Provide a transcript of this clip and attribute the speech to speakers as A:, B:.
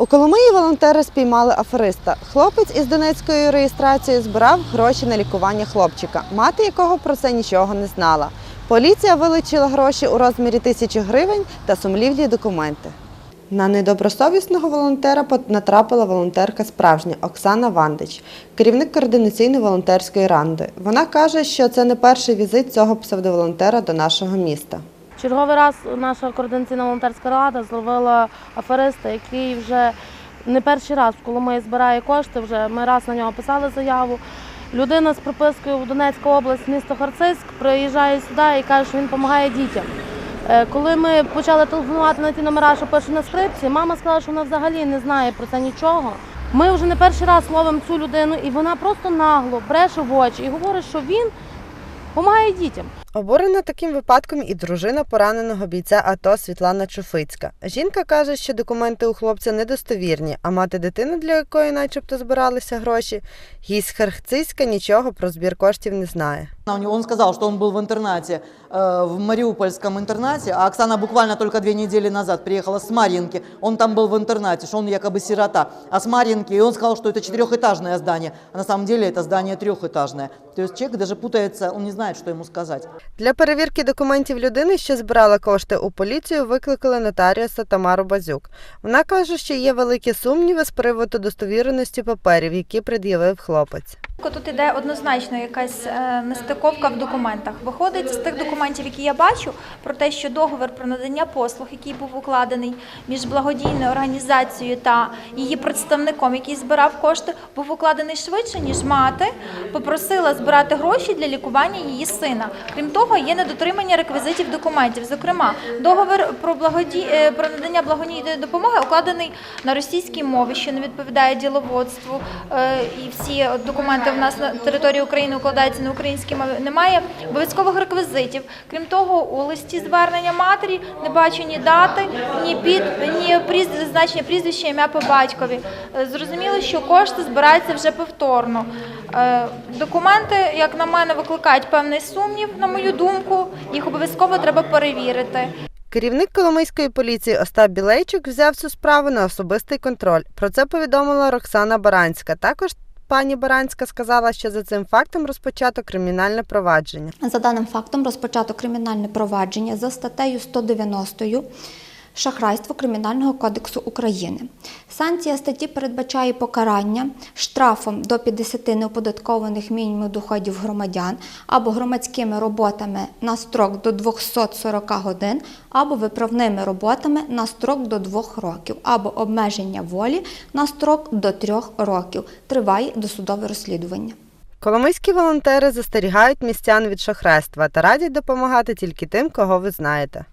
A: У Коломиї волонтери спіймали афериста. Хлопець із донецькою реєстрацією збирав гроші на лікування хлопчика, мати якого про це нічого не знала. Поліція вилучила гроші у розмірі тисячі гривень та сумлівні документи. На недобросовісного волонтера натрапила волонтерка справжня Оксана Вандич, керівник координаційної волонтерської ранди. Вона каже, що це не перший візит цього псевдоволонтера до нашого міста.
B: Черговий раз наша координаційна волонтерська рада зловила афериста, який вже не перший раз в Коломиї збирає кошти. Вже ми раз на нього писали заяву. Людина з пропискою в Донецьку область, місто Харцизьк, приїжджає сюди і каже, що він допомагає дітям. Е, Коли ми почали телефонувати на ті номера, що пише на скрипці, мама сказала, що вона взагалі не знає про це нічого. Ми вже не перший раз ловимо цю людину, і вона просто нагло бреше в очі і говорить, що він допомагає дітям.
A: Обурена таким випадком і дружина пораненого бійця АТО Світлана Чуфицька. Жінка каже, що документи у хлопця недостовірні, а мати дитини, для якої начебто збиралися гроші, їй з нічого про збір коштів не знає.
C: У него- Он сказал, что он был в интернате, э, в Мариупольском интернате, а Оксана буквально только две недели назад приехала с Марьинки. Он там был в интернате, что он якобы сирота. А с Марьинки, и он сказал, что это четырехэтажное здание, а на самом деле это здание трехэтажное. То есть человек даже путается, он не знает, что ему сказать.
A: Для перевірки документів людини, що збирала кошти у поліцію, викликали нотаріуса Тамару Базюк. Вона каже, що є великі сумніви з приводу достовіреності паперів, які пред'явив хлопець.
D: Тут іде однозначно якась е, нестиковка в документах. Виходить з тих документів, які я бачу, про те, що договір про надання послуг, який був укладений між благодійною організацією та її представником, який збирав кошти, був укладений швидше, ніж мати попросила збирати гроші для лікування її сина. Крім того, є недотримання реквізитів документів. Зокрема, договір про благоді... е, про надання благодійної допомоги укладений на російській мові, що не відповідає діловодству. Е, І всі документи в нас на території України укладаються на українській мові. Немає обов'язкових реквізитів. Крім того, у листі звернення матері не бачу ні дати, ні під ні пріз- прізвища, ім'я по батькові. Е, Зрозуміло, що кошти збираються вже повторно. Е, Документи, як на мене, викликають певний сумнів, на мою думку. Їх обов'язково треба перевірити.
A: Керівник Коломийської поліції Остап Білейчук взяв цю справу на особистий контроль. Про це повідомила Роксана Баранська. Також пані Баранська сказала, що за цим фактом розпочато кримінальне провадження.
E: За даним фактом розпочато кримінальне провадження за статтею 190 Шахрайство Кримінального кодексу України. Санкція статті передбачає покарання штрафом до 50 неоподаткованих мінімумів доходів громадян або громадськими роботами на строк до 240 годин, або виправними роботами на строк до 2 років, або обмеження волі на строк до 3 років. Триває досудове розслідування.
A: Коломийські волонтери застерігають містян від шахрайства та радять допомагати тільки тим, кого ви знаєте.